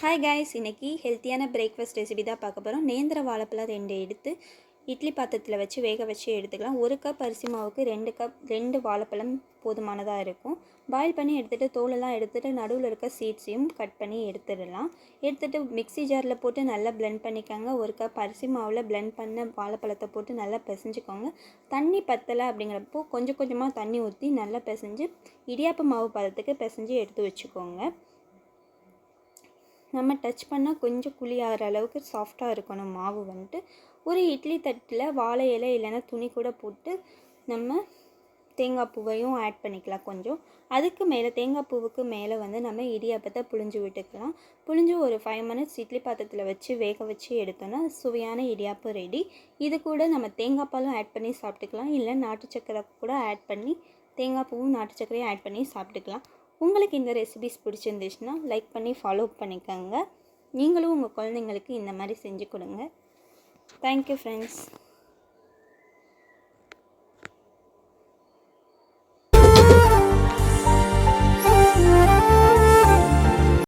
Hi guys இன்னைக்கு ஹெல்த்தியான breakfast recipe தான் பார்க்க போகிறோம் நேந்திர வாழைப்பழம் ரெண்டு எடுத்து இட்லி பாத்திரத்தில் வச்சு வேக வச்சு எடுத்துக்கலாம். ஒரு கப் அரிசி மாவுக்கு ரெண்டு கப் ரெண்டு வாழைப்பழம் போதுமானதாக இருக்கும். பாயில் பண்ணி எடுத்துகிட்டு தோலெல்லாம் எடுத்துகிட்டு நடுவில் இருக்க சீட்ஸையும் கட் பண்ணி எடுத்துடலாம். எடுத்துகிட்டு மிக்ஸி ஜாரில் போட்டு நல்லா பிளெண்ட் பண்ணிக்கோங்க. ஒரு கப் அரிசி மாவில் பிளெண்ட் பண்ண வாழைப்பழத்தை போட்டு நல்லா பிசைஞ்சுக்கோங்க. தண்ணி பத்தலை அப்படிங்கிறப்போ கொஞ்சம் கொஞ்சமாக தண்ணி ஊற்றி நல்லா பிசைஞ்சு இடியாப்ப மாவு பதத்துக்கு பிசைஞ்சு எடுத்து வச்சுக்கோங்க. நம்ம டச் பண்ணால் கொஞ்சம் குழி ஆகிற அளவுக்கு சாஃப்டாக இருக்கணும் மாவு வந்துட்டு. ஒரு இட்லி தட்டில் வாழை இலை இல்லைன்னா துணி கூட போட்டு நம்ம தேங்காய் பூவையும் ஆட் பண்ணிக்கலாம் கொஞ்சம். அதுக்கு மேலே தேங்காய் பூவுக்கு மேலே வந்து நம்ம இடியாப்பத்தை புழிஞ்சு விட்டுக்கலாம். புழிஞ்சு ஒரு ஃபைவ் மினிட்ஸ் இட்லி பாத்திரத்தில் வச்சு வேக வச்சு எடுத்தோன்னா சுவையான இடியாப்பம் ரெடி இது கூட நம்ம தேங்காய் பாலும் ஆட் பண்ணி சாப்பிட்டுக்கலாம். இல்லை நாட்டு சக்கரை கூட ஆட் பண்ணி தேங்காய் பூவும் நாட்டு சக்கரையும் ஆட் பண்ணி சாப்பிட்டுக்கலாம். உங்களுக்கு இந்த ரெசிபிஸ் பிடிச்சிருந்துச்சுன்னா லைக் பண்ணி ஃபாலோ பண்ணிக்கோங்க. நீங்களும் உங்கள் குழந்தைங்களுக்கு இந்த மாதிரி செஞ்சு கொடுங்க. Thank you friends